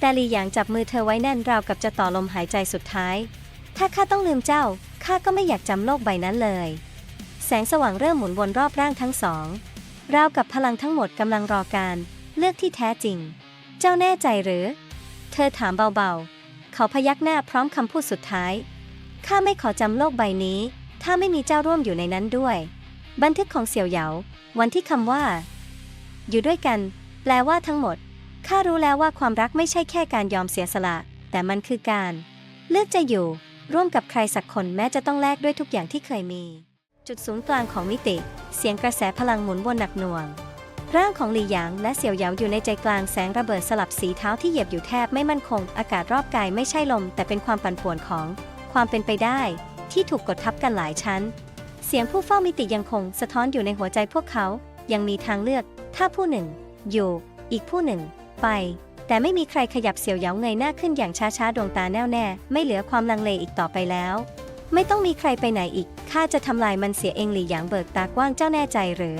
แต่หลีหยางจับมือเธอไว้แน่นราวกับจะต่อลมหายใจสุดท้าย ถ้าข้าต้องลืมเจ้า ข้าก็ไม่อยากจำโลกใบนั้นเลย แสงสว่างเริ่มหมุนวนรอบร่างทั้งสอง ราวกับพลังทั้งหมดกำลังรอการ เลือกที่แท้จริง เจ้าแน่ใจหรือ เธอถามเบาๆ เขาพยักหน้าพร้อมคำพูดสุดท้าย ข้าไม่ขอจำโลกใบนี้ ถ้าไม่มีเจ้าร่วมอยู่ในนั้นด้วย บันทึกของเสี่ยวเหยา วันที่คำว่า อยู่ด้วยกัน แปลว่าทั้งหมด ข้ารู้แล้วว่าความรักไม่ใช่แค่การยอมเสียสละ แต่มันคือการ เลือกจะอยู่ ร่วมกับใครสักคนแม้จะต้องแลกด้วยทุกอย่างที่เคยมี จุดศูนย์กลางของมิติ เสียงกระแสพลังหมุนวนหนักหน่วง ร่างของหลี่หยางและเสี่ยวเหยาอยู่ในใจกลางแสงระเบิดสลับสีเท้าที่เหยียบอยู่แทบไม่มั่นคง อากาศรอบกายไม่ใช่ลม แต่เป็นความปั่นป่วนของ ความเป็นไปได้ ที่ถูกกดทับกันหลายชั้น เสียงผู้เฝ้ามิติยังคง สะท้อนอยู่ในหัวใจพวกเขา ยังมีทางเลือก ถ้าผู้หนึ่ง อยู่ อีกผู้หนึ่ง ไป แต่ไม่มีใครขยับเสียวเหยาเงยหน้าขึ้นอย่างช้าๆดวงตาแน่วแน่ ไม่เหลือความลังเลอีกต่อไปแล้ว ไม่ต้องมีใครไปไหนอีกข้าจะทำลายมันเสียเองหลี่หยางเบิกตากว้างเจ้าแน่ใจหรือ